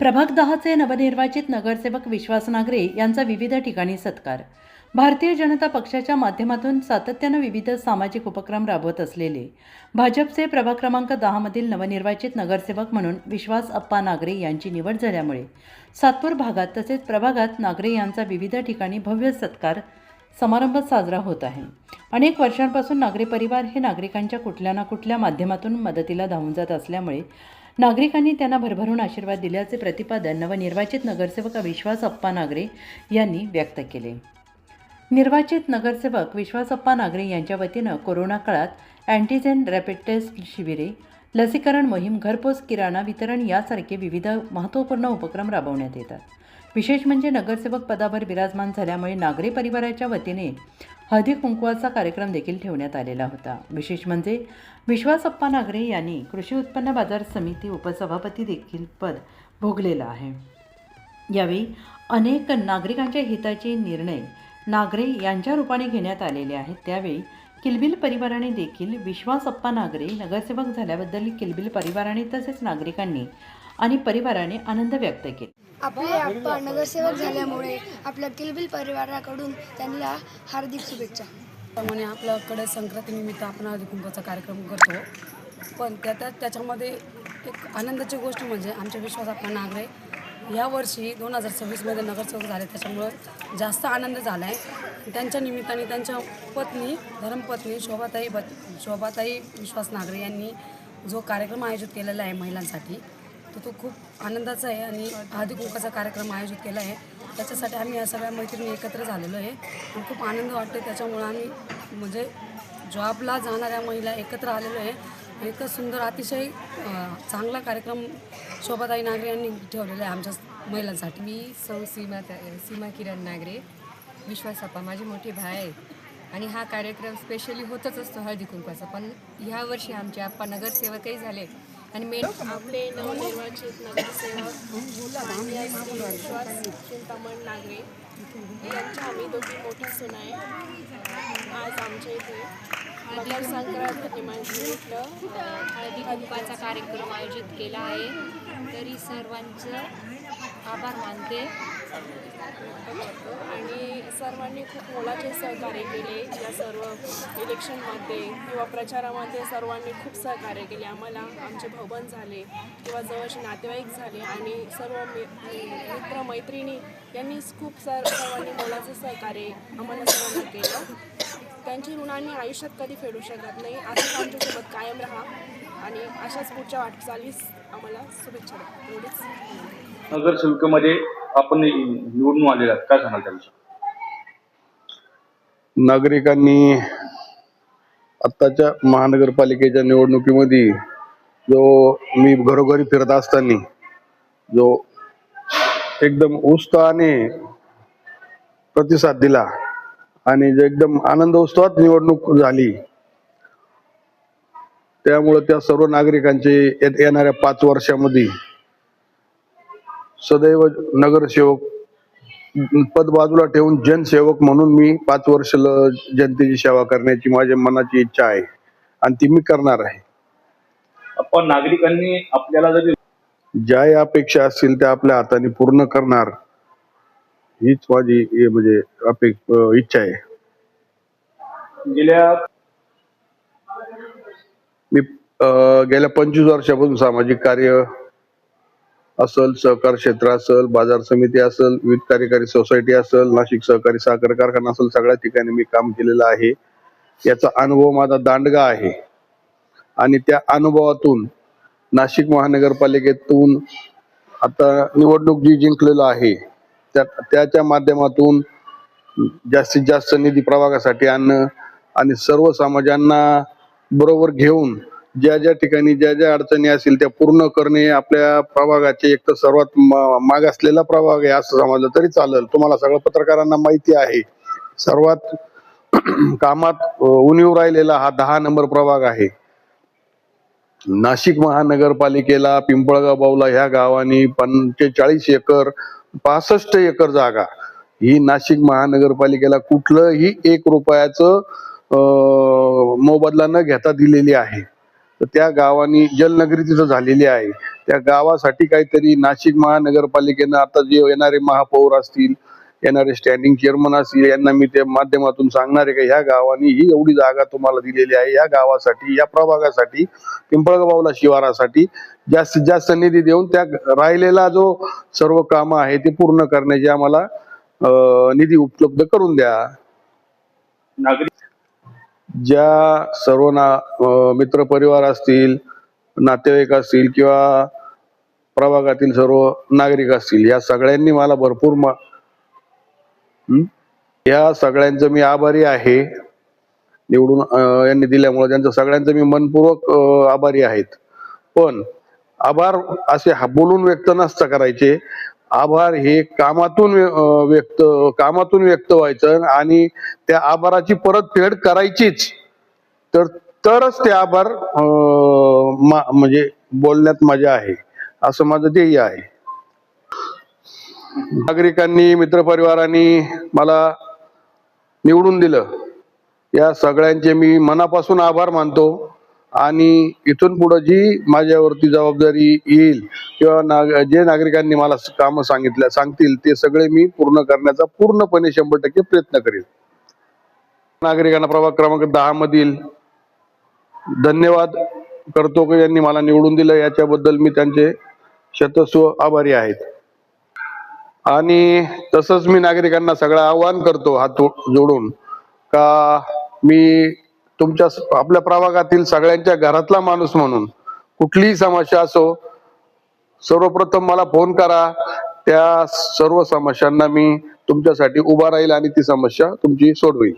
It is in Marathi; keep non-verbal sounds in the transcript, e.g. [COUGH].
प्रभाग दहाचे नवनिर्वाचित नगरसेवक विश्वास नागरे यांचा विविध ठिकाणी सत्कार. भारतीय जनता पक्षाच्या माध्यमातून सातत्यानं विविध सामाजिक उपक्रम राबवत असलेले. भाजपचे प्रभाग क्रमांक दहामधील नवनिर्वाचित नगरसेवक म्हणून विश्वास अप्पा नागरे यांची निवड झाल्यामुळे सातपूर भागात तसेच प्रभागात नागरे यांचा विविध ठिकाणी भव्य सत्कार समारंभ साजरा होत आहे. अनेक वर्षांपासून नागरी परिवार हे नागरिकांच्या कुठल्या ना कुठल्या माध्यमातून मदतीला धावून जात असल्यामुळे नागरिकांनी त्यांना भरभरून आशीर्वाद दिल्याचे प्रतिपादन नवनिर्वाचित नगरसेवक विश्वास अप्पा नागरे यांनी व्यक्त केले. निर्वाचित नगरसेवक विश्वासप्पा नागरे यांच्या वतीनं कोरोना काळात अँटीजेन रॅपिड टेस्ट शिबिरे लसीकरण मोहीम घरपोच किराणा वितरण यासारखे विविध महत्त्वपूर्ण उपक्रम राबवण्यात येतात. विशेष म्हणजे नगरसेवक पदावर विराजमान झाल्यामुळे नागरी परिवाराच्या वतीने हळदी कुंकवाचा कार्यक्रम देखील ठेवण्यात आलेला होता. विशेष म्हणजे विश्वासप्पा नागरे यांनी कृषी उत्पन्न बाजार समिती उपसभापती देखील पद भोगलेलं आहे. यावेळी अनेक नागरिकांच्या हिताचे निर्णय नागरे यांच्या रूपाने घेण्यात आलेले आहेत. त्यावेळी किलबिल परिवाराने देखील विश्वासप्पा नागरे नगरसेवक झाल्याबद्दल किलबिल परिवाराने तसेच नागरिकांनी आणि परिवाराने आनंद व्यक्त केला. आपले आप्पा नगरसेवक झाल्यामुळे आपल्या किलबिल परिवाराकडून त्यांना हार्दिक शुभेच्छा. त्याप्रमाणे आपल्याकडे संक्रांतीनिमित्त आपण हळदी कुंकवाचा कार्यक्रम करतो. पण त्यात त्याच्यामध्ये एक आनंदाची गोष्ट म्हणजे आमच्या विश्वास आपला नागरे या वर्षी दोन हजार सव्वीसमध्ये नगरसेवक झाले. त्याच्यामुळं जास्त आनंद झाला आहे त्यांच्या निमित्ताने त्यांच्या पत्नी धर्मपत्नी शोभाताई बत शोभाताई विश्वास नागरे यांनी जो कार्यक्रम आयोजित केलेला आहे महिलांसाठी तर तो खूप आनंदाचा आहे आणि हळदी कुंकाचा कार्यक्रम आयोजित केला आहे. त्याच्यासाठी आम्ही या सगळ्या मैत्रिणी एकत्र झालेलो आहे. आणि खूप आनंद वाटतो त्याच्यामुळं आम्ही म्हणजे जॉबला जाणाऱ्या महिला एकत्र आलेलो आहे. आणि इतकं सुंदर अतिशय चांगला कार्यक्रम शोभाताई नागरे यांनी ठेवलेला आहे आमच्या महिलांसाठी. मी सौ सीमा सीमा किरण नागरे विश्वासापा माझी मोठी भाई आहे. आणि हा कार्यक्रम स्पेशली होतच असतो हळदी कुंकवाचा पण ह्या वर्षी आमचे आप्पा नगरसेवकही झाले. आणि मेन आपले नवनिर्वाचित नगरसेवक विश्वास चिंतामण नागरे यांच्या आम्ही दोघी मोठी सण आहे. आज आमच्या इथे मकर संक्रांत निमित्त हळदी कुंपाचा कार्यक्रम आयोजित केला आहे. तरी सर्वांचं आभार मानते. आणि सर्वांनी खूप मोलाचे सहकार्य केले. या सर्व इलेक्शनमध्ये किंवा प्रचारामध्ये सर्वांनी खूप सहकार्य केले. आम्हाला आमचे भाऊबंद झाले किंवा जवळचे नातेवाईक झाले आणि सर्व मि मित्र मैत्रिणी यांनी खूप सर सर्वांनी मोलाचं सहकार्य आम्हाला सर्वांना केलं. त्यांची ऋण आम्ही आयुष्यात कधी फेडू शकत नाही. असंच आमच्यासोबत कायम राहा आणि अशाच पुढच्या वाटचालीस आम्हाला शुभेच्छा द्या. एवढीच. शुल्कमध्ये आपण निवडून आलेला आहात. काय सांगाल त्याविषयी नागरिकांनी आत्ताच्या महानगरपालिकेच्या निवडणुकीमध्ये जो मी घरोघरी फिरत असताना जो एकदम उत्साहाने प्रतिसाद दिला आणि जो एकदम आनंद उत्सवात निवडणूक झाली त्यामुळे त्या सर्व नागरिकांचे येत- येणाऱ्या पाच वर्षामध्ये सदैव नगरसेवक पद बाजूला ठेवून जनसेवक म्हणून मी पाच वर्ष जनतेची सेवा करण्याची माझ्या मनाची इच्छा आहे आणि ती मी करणार आहे. आपण नागरिकांनी आपल्याला जरी ज्या अपेक्षा असतील त्या आपल्या हाताने पूर्ण करणार हीच माझी म्हणजे अपेक्ष इच्छा आहे. गेल्या मी गेल्या पंचवीस वर्षापासून सामाजिक कार्य असल सहकार क्षेत्र असल बाजार समिती असल विविध कार्यकारी सोसायटी असल नाशिक सहकारी साखर कारखाना असल सगळ्या ठिकाणी मी काम केलेलं आहे. याचा अनुभव माझा दांडगा आहे. आणि त्या अनुभवातून नाशिक महानगरपालिकेतून आता निवडणूक जी जिंकलेलं आहे त्या त्याच्या माध्यमातून जास्तीत जास्त निधी प्रभागासाठी आणणं आणि सर्व समाजांना बरोबर घेऊन ज्या ज्या ठिकाणी ज्या ज्या अडचणी असतील त्या पूर्ण करणे आपल्या प्रभागाचे एक तर सर्वात मागासलेला प्रभाग आहे असं समजलं तरी चालेल. तुम्हाला सगळं पत्रकारांना माहिती आहे. सर्वात [CLEARS THROAT] कामात उणीव राहिलेला हा दहा नंबर प्रभाग आहे. नाशिक महानगरपालिकेला पिंपळगाव बावला ह्या गावांनी पंचेचाळीस एकर पासष्ट एकर जागा. ही नाशिक महानगरपालिकेला कुठलंही एक रुपयाचं मोबदला न घेता दिलेली आहे. तर त्या गावानी जलनगरी तिथं झालेली आहे त्या गावासाठी काहीतरी नाशिक महानगरपालिकेनं आता जे येणारे महापौर असतील येणारे स्टँडिंग चेअरमन असतील यांना मी त्या माध्यमातून सांगणार आहे का ह्या गावानी ही एवढी जागा तुम्हाला दिलेली आहे या गावासाठी या प्रभागासाठी पिंपळगावला शिवारासाठी जास्तीत जास्त निधी देऊन त्या राहिलेला जो सर्व कामं आहे ते पूर्ण करण्याची आम्हाला निधी उपलब्ध करून द्या. नागरिक ज्या सर्व ना मित्रपरिवार असतील नातेवाईक असतील किंवा प्रभागातील सर्व नागरिक असतील या सगळ्यांनी मला भरपूर म- या सगळ्यांचं मी आभारी आहे. निवडून यांनी दिल्यामुळे त्यांचं सगळ्यांचं मी मनपूर्वक आभारी आहेत. पण आभार असे हा- बोलून व्यक्त नसता करायचे. आभार हे कामातून व्य- व्यक्त कामातून व्यक्त व्हायचं आणि त्या आभाराची परतफेड करायचीच. तर तरच ते आभार मा- म्हणजे बोलण्यात मजा आहे. असं माझं ध्येय आहे. नागरिकांनी मित्रपरिवारांनी मला निवडून दिलं. या सगळ्यांचे मी मनापासून आभार मानतो. आणि इथून पुढं जी माझ्यावरती जबाबदारी येईल किंवा नाग जे नागरिकांनी मला कामं सांगितल्या सांगतील ते सगळे मी पूर्ण करण्याचा पूर्णपणे शंभर टक्के प्रयत्न करेन. नागरिकांना प्रभाग क्रमांक दहा मधील धन्यवाद करतो की यांनी मला निवडून दिलं याच्याबद्दल मी त्यांचे शतस्व आभारी आहेत. आणि तसंच मी नागरिकांना सगळं आवाहन करतो हात जोडून का मी तुमच्या आपल्या प्रभागातील सगळ्यांच्या घरातला माणूस म्हणून कुठलीही समस्या असो सर्वप्रथम मला फोन करा. त्या सर्व समस्यांना मी तुमच्यासाठी उभा राहील आणि ती समस्या तुमची सोडवेल.